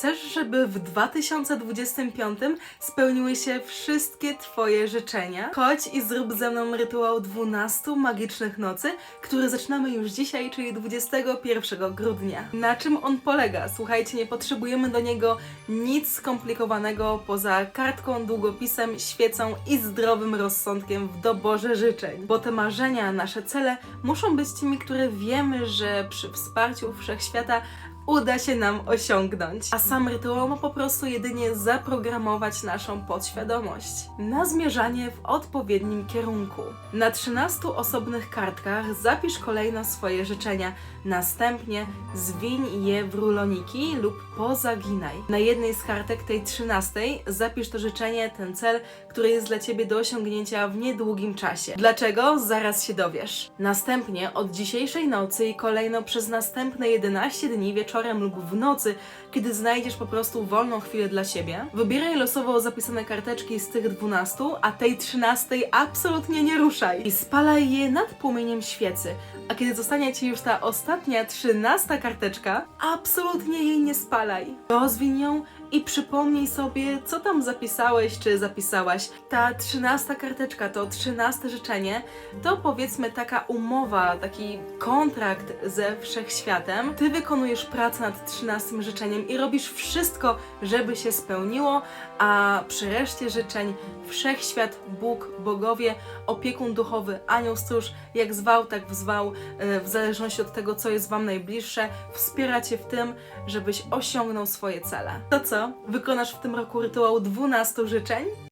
Chcesz, żeby w 2025 spełniły się wszystkie Twoje życzenia? Chodź i zrób ze mną rytuał 12 magicznych nocy, który zaczynamy już dzisiaj, czyli 21 grudnia. Na czym on polega? Słuchajcie, nie potrzebujemy do niego nic skomplikowanego poza kartką, długopisem, świecą i zdrowym rozsądkiem w doborze życzeń. Bo te marzenia, nasze cele muszą być tymi, które wiemy, że przy wsparciu wszechświata uda się nam osiągnąć. A sam rytuał ma po prostu jedynie zaprogramować naszą podświadomość na zmierzanie w odpowiednim kierunku. Na 13 osobnych kartkach zapisz kolejno swoje życzenia, następnie zwiń je w ruloniki lub pozaginaj. Na jednej z kartek tej 13 zapisz to życzenie, ten cel, który jest dla Ciebie do osiągnięcia w niedługim czasie. Dlaczego? Zaraz się dowiesz. Następnie od dzisiejszej nocy i kolejno przez następne 11 dni wieczorem lub w nocy, kiedy znajdziesz po prostu wolną chwilę dla siebie, wybieraj losowo zapisane karteczki z tych 12, a tej 13 absolutnie nie ruszaj i spalaj je nad płomieniem świecy. A kiedy zostanie Ci już ta ostatnia, 13 karteczka, absolutnie jej nie spalaj. Rozwiń ją i przypomnij sobie, co tam zapisałeś czy zapisałaś. Ta trzynasta karteczka, to trzynaste życzenie, to powiedzmy taka umowa, taki kontrakt ze wszechświatem. Ty wykonujesz pracę nad trzynastym życzeniem i robisz wszystko, żeby się spełniło, a przy reszcie życzeń wszechświat, Bóg, bogowie, opiekun duchowy, anioł stróż, jak zwał, tak wzwał, e, w zależności od tego, co jest Wam najbliższe, wspiera Cię w tym, żebyś osiągnął swoje cele. To co? Wykonasz w tym roku rytuał 12 życzeń?